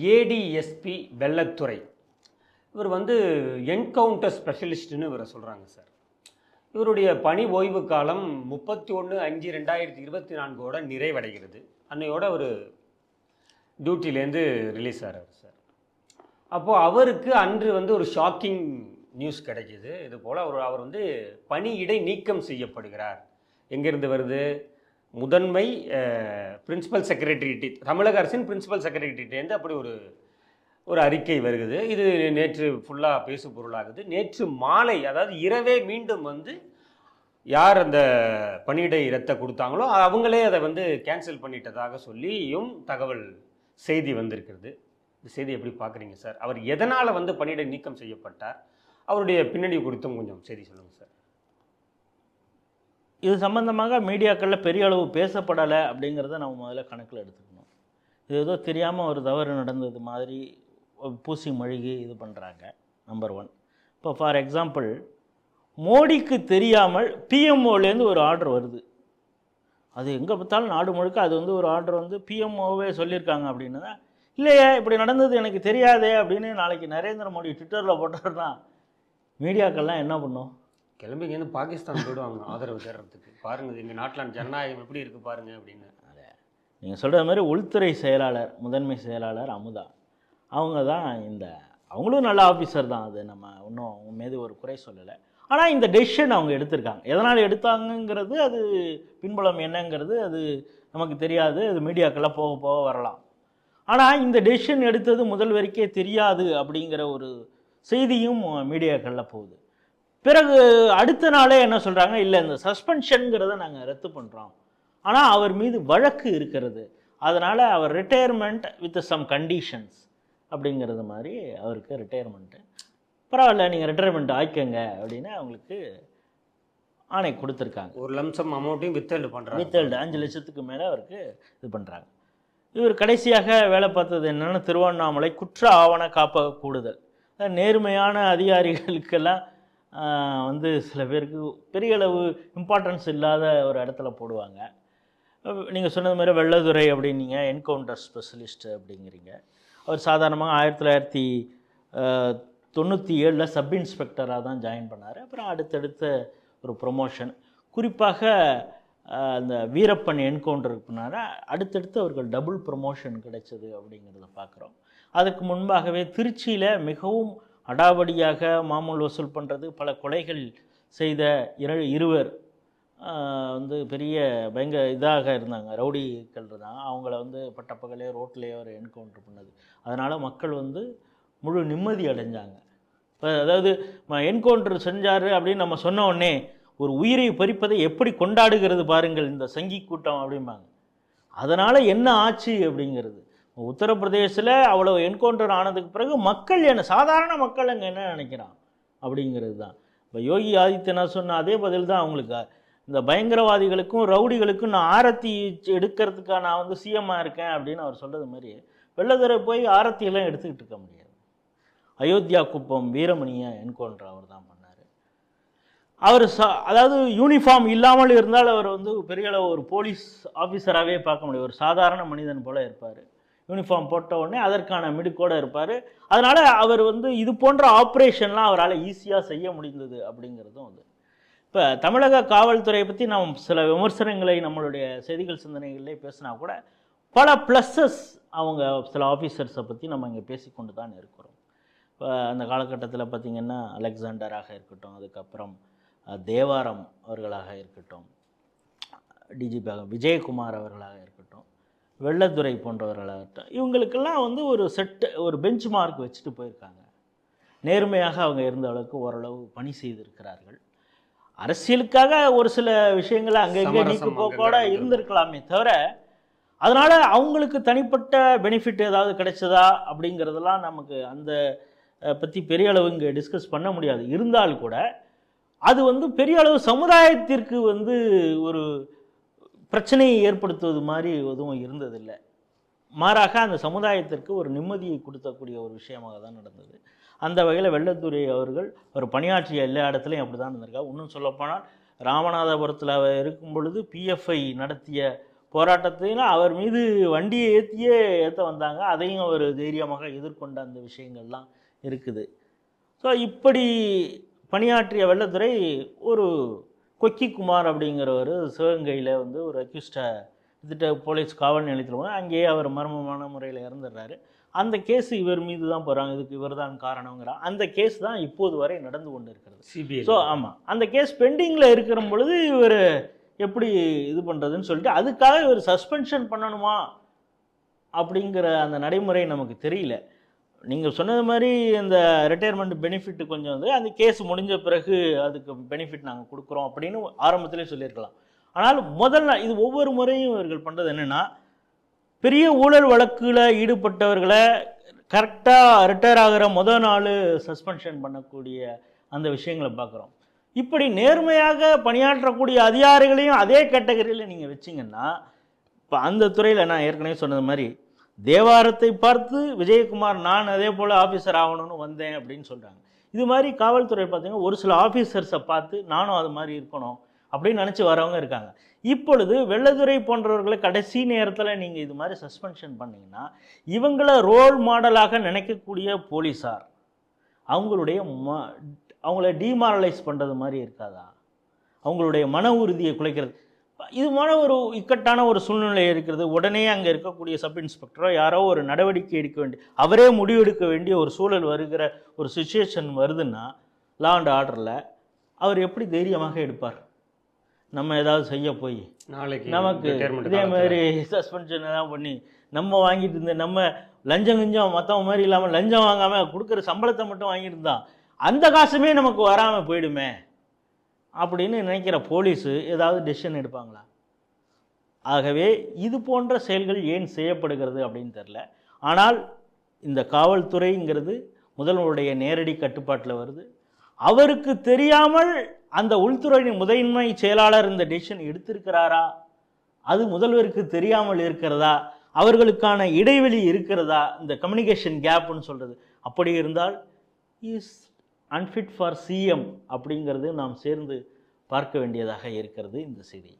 ADSP Vellathurai. இவர் வந்து encounter ஸ்பெஷலிஸ்ட்னு இவரை சொல்கிறாங்க சார். இவருடைய பணி ஓய்வு காலம் முப்பத்தி ஒன்று அஞ்சு ரெண்டாயிரத்தி இருபத்தி நான்கோட நிறைவடைகிறது. அன்னையோட ஒரு டியூட்டிலேருந்து ரிலீஸ் ஆகிறார் சார். அப்போது அவருக்கு அன்று வந்து ஒரு ஷாக்கிங் நியூஸ் கிடைக்கிது. இது போல் அவர் அவர் வந்து பணியிடை நீக்கம் செய்யப்படுகிறார். எங்கேருந்து வருது? முதன்மை பிரின்சிபல் செக்ரட்டரிட்டி தமிழக அரசின் பிரின்சிபல் செக்ரட்டரிட்டேருந்து அப்படி ஒரு ஒரு அறிக்கை வருகிறது இது நேற்று ஃபுல்லாக பேசு பொருளாகுது நேற்று மாலை அதாவது இரவே மீண்டும் வந்து யார் அந்த பணியிடை இரத்தை கொடுத்தாங்களோ அவங்களே அதை வந்து கேன்சல் பண்ணிட்டதாக சொல்லியும் தகவல் செய்தி வந்திருக்கிறது. இந்த செய்தி எப்படி பார்க்குறீங்க சார்? அவர் எதனால் வந்து பணியிடை நீக்கம் செய்யப்பட்டார்? அவருடைய பின்னணி குறித்தும் கொஞ்சம் செய்தி சொல்லுங்கள் சார். இது சம்பந்தமாக மீடியாக்களில் பெரிய அளவு பேசப்படலை அப்படிங்கிறத நம்ம முதல்ல கணக்கில் எடுத்துக்கணும். இது ஏதோ தெரியாமல் ஒரு தவறு நடந்தது மாதிரி பூசி மழுகி இது பண்ணுறாங்க நம்பர் ஒன் இப்போ ஃபார் எக்ஸாம்பிள் மோடிக்கு தெரியாமல் பிஎம்ஓலேருந்து ஒரு ஆர்டர் வருது. அது எங்கே பார்த்தாலும் நாடு முழுக்க அது வந்து ஒரு ஆர்டர் வந்து பிஎம்ஓவே சொல்லியிருக்காங்க அப்படின்னா இல்லையே இப்படி நடந்தது எனக்கு தெரியாதே அப்படின்னு நாளைக்கு நரேந்திர மோடி ட்விட்டரில் போட்டார்னா மீடியாக்கள்லாம் என்ன பண்ணும்? கிளம்பி இங்கேருந்து பாகிஸ்தான் போயிடுவாங்க ஆதரவு தேடுறதுக்கு பாருங்கள் எங்கள் நாட்டில் ஜனநாயகம் எப்படி இருக்குது பாருங்கள் அப்படின்னு. நீங்கள் சொல்கிற மாதிரி உள்துறை செயலாளர் முதன்மை செயலாளர் அமுதா. அவங்க தான் இந்த அவங்களும் நல்ல ஆஃபீஸர் தான். அது நம்ம இன்னும் அவங்க மீது ஒரு குறை சொல்லலை. ஆனால் இந்த டெசிஷன் அவங்க எடுத்திருக்காங்க. எதனால் எடுத்தாங்கங்கிறது அது பின்புலம் என்னங்கிறது அது நமக்கு தெரியாது. அது மீடியாக்கெல்லாம் போக போக வரலாம். ஆனால் இந்த டெசிஷன் எடுத்தது முதல்வருக்கே தெரியாது அப்படிங்கிற ஒரு செய்தியும் மீடியாக்களில் போகுது. பிறகு அடுத்த நாளே என்ன சொல்கிறாங்க இல்லை இந்த சஸ்பென்ஷனுங்கிறத நாங்கள் ரத்து பண்ணுறோம் ஆனால் அவர் மீது வழக்கு இருக்கிறது. அதனால் அவர் ரிட்டையர்மெண்ட் வித் சம் கண்டிஷன்ஸ் அப்படிங்கிறது மாதிரி அவருக்கு ரிட்டையர்மெண்ட்டு பரவாயில்ல நீங்கள் ரிட்டையர்மெண்ட் ஆக்கிக்கங்க அப்படின்னு அவங்களுக்கு ஆணை கொடுத்துருக்காங்க. ஒரு லம்சம் அமௌண்ட்டையும் வித்தல்டு பண்ணுறாங்க வித்தல்டு அஞ்சு லட்சத்துக்கு மேலே அவருக்கு இது பண்ணுறாங்க இவர் கடைசியாக வேலை பார்த்தது என்னென்னா திருவண்ணாமலை குற்ற ஆவண காப்பக கூடுதல். நேர்மையான அதிகாரிகளுக்கெல்லாம் வந்து சில பேருக்கு பெரிய அளவு இம்பார்ட்டன்ஸ் இல்லாத ஒரு இடத்துல போடுவாங்க. நீங்கள் சொன்னது மாதிரி வெள்ளதுரை அப்படின்னீங்க என்கவுண்டர் ஸ்பெஷலிஸ்ட் அப்படிங்கிறீங்க. அவர் சாதாரணமாக ஆயிரத்தி தொள்ளாயிரத்தி தொண்ணூற்றி ஏழில் சப் இன்ஸ்பெக்டராக தான் ஜாயின் பண்ணார். அப்புறம் அடுத்தடுத்த ஒரு ப்ரொமோஷன் குறிப்பாக அந்த வீரப்பன் என்கவுண்டருக்கு பின்னால அடுத்தடுத்து அவர்கள் டபுள் ப்ரொமோஷன் கிடைச்சது அப்படிங்கிறத பார்க்குறோம். அதுக்கு முன்பாகவே திருச்சியில் மிகவும் அடாவடியாக மாமூல் வசூல் பண்ணுறது பல கொலைகள் செய்த இரு இருவர் வந்து பெரிய பயங்கர இதாக இருந்தாங்க. ரவுடிகள் இருந்தாங்க. அவங்கள வந்து பட்டப்பகலே ரோட்லேயே ஒரு என்கவுண்டர் பண்ணது. அதனால் மக்கள் வந்து முழு நிம்மதி அடைஞ்சாங்க. இப்போ அதாவது என்கவுண்டர் செஞ்சார் அப்படின்னு நம்ம சொன்ன உடனே ஒரு உயிரை பறிப்பதை எப்படி கொண்டாடுகிறது பாருங்கள் இந்த சங்கி கூட்டம் அப்படிம்பாங்க. அதனால் என்ன ஆச்சு அப்படிங்கிறது. உத்தரப்பிரதேசில் அவ்வளோ என்கவுண்டர் ஆனதுக்கு பிறகு மக்கள் என்ன சாதாரண மக்கள் அங்கே என்ன நினைக்கிறான்? அப்படிங்கிறது தான். இப்போ யோகி ஆதித்யநாத் சொன்ன அதே பதில் தான் அவங்களுக்கு. இந்த பயங்கரவாதிகளுக்கும் ரவுடிகளுக்கும் நான் ஆரத்தி எடுக்கிறதுக்காக நான் வந்து சிஎம்மாக இருக்கேன் அப்படின்னு அவர் சொல்கிறது மாதிரி வெள்ளதுரை போய் ஆரத்தியெல்லாம் எடுத்துக்கிட்டு இருக்க முடியாது. அயோத்தியா குப்பம் வீரமணியை என்கவுண்டர் அவர் தான் பண்ணார். அவர் ச அதாவது யூனிஃபார்ம் இல்லாமல் இருந்தால் அவர் வந்து பெரிய அளவு ஒரு போலீஸ் ஆஃபீஸராகவே பார்க்க முடியும். ஒரு சாதாரண மனிதன் போல் இருப்பார். யூனிஃபார்ம் போட்ட உடனே அதற்கான மிடுக்கோடு இருப்பார். அதனால் அவர் வந்து இது போன்ற ஆப்ரேஷன்லாம் அவரால் ஈஸியாக செய்ய முடிந்தது அப்படிங்கிறதும் வந்து இப்போ தமிழக காவல்துறையை பற்றி நாம் சில விமர்சனங்களை நம்மளுடைய செய்திகள் சிந்தனைகளிலே பேசினா கூட பல ப்ளஸ்ஸஸ் அவங்க சில ஆஃபீஸர்ஸை பற்றி நம்ம இங்கே பேசிக்கொண்டு தான் இருக்கிறோம். இப்போ அந்த காலகட்டத்தில் பார்த்திங்கன்னா அலெக்சாண்டராக இருக்கட்டும் அதுக்கப்புறம் தேவாரம் அவர்களாக இருக்கட்டும் டிஜிபி விஜயகுமார் அவர்களாக இருக்கட்டும் வெள்ளத்துறை போன்றவர்களாகட்டும் இவங்களுக்கெல்லாம் வந்து ஒரு செட்டு ஒரு பெஞ்ச் மார்க் வச்சுட்டு போயிருக்காங்க. நேர்மையாக அவங்க இருந்த அளவுக்கு ஓரளவு பணி செய்திருக்கிறார்கள். அரசியலுக்காக ஒரு சில விஷயங்களை அங்கங்கே நீக்கு போக்கோட. இருந்திருக்கலாமே தவிர அதனால அவங்களுக்கு தனிப்பட்ட பெனிஃபிட் ஏதாவது கிடைச்சதா அப்படிங்கிறதெல்லாம் நமக்கு அந்த பற்றி பெரிய அளவு இங்கே டிஸ்கஸ் பண்ண முடியாது. இருந்தால் கூட அது வந்து பெரிய அளவு சமுதாயத்திற்கு வந்து ஒரு பிரச்சனையை ஏற்படுத்துவது மாதிரி எதுவும் இருந்ததில்லை. மாறாக அந்த சமுதாயத்திற்கு ஒரு நிம்மதியை கொடுத்தக்கூடிய ஒரு விஷயமாக தான் நடந்தது. அந்த வகையில் வெள்ளத்துறை அவர்கள் ஒரு பணியாற்றிய எல்லா இடத்துலையும் அப்படி தான் இருந்திருக்கா இன்னும் சொல்லப்போனால் ராமநாதபுரத்தில் அவர் இருக்கும் பொழுது பிஎஃப்ஐ நடத்திய போராட்டத்தையும் அவர் மீது வண்டியை ஏற்றியே ஏற்ற வந்தாங்க. அதையும் அவர் தைரியமாக எதிர்கொண்ட அந்த விஷயங்கள்லாம் இருக்குது. ஸோ இப்படி பணியாற்றிய வெள்ளத்துறை ஒரு கொக்கி குமார் அப்படிங்கிறவர் சிவகங்கையில் வந்து ஒரு அக்யூஸ்டை இதுட்ட போலீஸ் காவல் நிலையத்தில் போய் அங்கேயே அவர் மர்மமான முறையில் இறந்துடுறாரு. அந்த கேஸ் இவர் மீது தான் போகிறாங்க இதுக்கு இவர் தான் காரணங்கிறான் அந்த கேஸ் தான் இப்போது வரை நடந்து கொண்டு இருக்கிறது சிபிஐ ஸோ ஆமாம் அந்த கேஸ் பெண்டிங்கில் இருக்கிற பொழுது இவர் எப்படி இது பண்ணுறதுன்னு சொல்லிட்டு அதுக்காக இவர் சஸ்பென்ஷன் பண்ணணுமா அப்படிங்கிற அந்த நடைமுறை நமக்கு தெரியல. நீங்கள் சொன்னது மாதிரி இந்த ரிட்டையர்மெண்ட் பெனிஃபிட் கொஞ்சம் வந்து அந்த கேஸ் முடிஞ்ச பிறகு அதுக்கு பெனிஃபிட் நாங்கள் கொடுக்குறோம் அப்படின்னு ஆரம்பத்திலே சொல்லியிருக்கலாம். ஆனால் முதல்ல இது ஒவ்வொரு முறையும் இவர்கள் பண்ணுறது என்னென்னா பெரிய ஊழல் வழக்கில் ஈடுபட்டவர்களை கரெக்டாக ரிட்டையர் ஆகிற முதல் நாள் சஸ்பென்ஷன் பண்ணக்கூடிய அந்த விஷயங்களை பார்க்குறோம். இப்படி நேர்மையாக பணியாற்றக்கூடிய அதிகாரிகளையும் அதே கேட்டகரியில் நீங்கள் வச்சிங்கன்னா இப்போ அந்த துறையில் நான் ஏற்கனவே சொன்னது மாதிரி தேவாரத்தை பார்த்து விஜயகுமார் நான் அதே போல் ஆஃபீஸர் ஆகணும்னு வந்தேன் அப்படின்னு சொல்கிறாங்க இது மாதிரி காவல்துறை பார்த்தீங்கன்னா ஒரு சில ஆஃபீஸர்ஸை பார்த்து நானும் அது மாதிரி இருக்கணும் அப்படின்னு நினச்சி வரவங்க இருக்காங்க. இப்பொழுது வெள்ளதுரை போன்றவர்களை கடைசி நேரத்தில் நீங்கள் இது மாதிரி சஸ்பென்ஷன் பண்ணிங்கன்னா இவங்கள ரோல் மாடலாக நினைக்கக்கூடிய போலீஸார் அவங்களுடைய ம அவங்கள டிமாரலைஸ் பண்ணுறது மாதிரி இருக்காதா? அவங்களுடைய மன உறுதியை குலைக்கிறது. இது மாதிரி ஒரு இக்கட்டான ஒரு சூழ்நிலை இருக்கிறது. உடனே அங்கே இருக்கக்கூடிய சப் இன்ஸ்பெக்டரோ யாரோ ஒரு நடவடிக்கை எடுக்க வேண்டிய அவரே முடிவெடுக்க வேண்டிய ஒரு சூழல் வருகிற ஒரு சுச்சுவேஷன் வருதுன்னா லா அண்ட் ஆர்டரில் அவர் எப்படி தைரியமாக எடுப்பார்? நம்ம ஏதாவது செய்ய போய். நாளைக்கு நமக்கு இதே. மாதிரி சஸ்பென்ஷன் எல்லாம் பண்ணி நம்ம வாங்கிட்டு இருந்த நம்ம லஞ்சம் கிஞ்சம் மற்றவங்க மாதிரி இல்லாமல் லஞ்சம் வாங்காமல் கொடுக்குற சம்பளத்தை மட்டும் வாங்கிட்டு இருந்தான் அந்த காசுமே நமக்கு வராமல் போயிடுமே. அப்படின்னு நினைக்கிற போலீஸு ஏதாவது டெசிஷன் எடுப்பாங்களா? ஆகவே இது போன்ற செயல்கள் ஏன் செய்யப்படுகிறது அப்படின்னு தெரில ஆனால் இந்த காவல்துறைங்கிறது முதல்வருடைய நேரடி கட்டுப்பாட்டில் வருது. அவருக்கு தெரியாமல் அந்த உள்துறையின் முதன்மை செயலாளர் இந்த டெசிஷன் எடுத்திருக்கிறாரா? அது முதல்வருக்கு தெரியாமல் இருக்கிறதா? அவர்களுக்கான இடைவெளி இருக்கிறதா? இந்த கம்யூனிகேஷன் கேப்னு சொல்கிறது அப்படி இருந்தால் இஸ் அன்ஃபிட் ஃபார் சிஎம் அப்படிங்கிறது நாம் சேர்ந்து பார்க்க வேண்டியதாக இருக்கிறது இந்த செய்தி.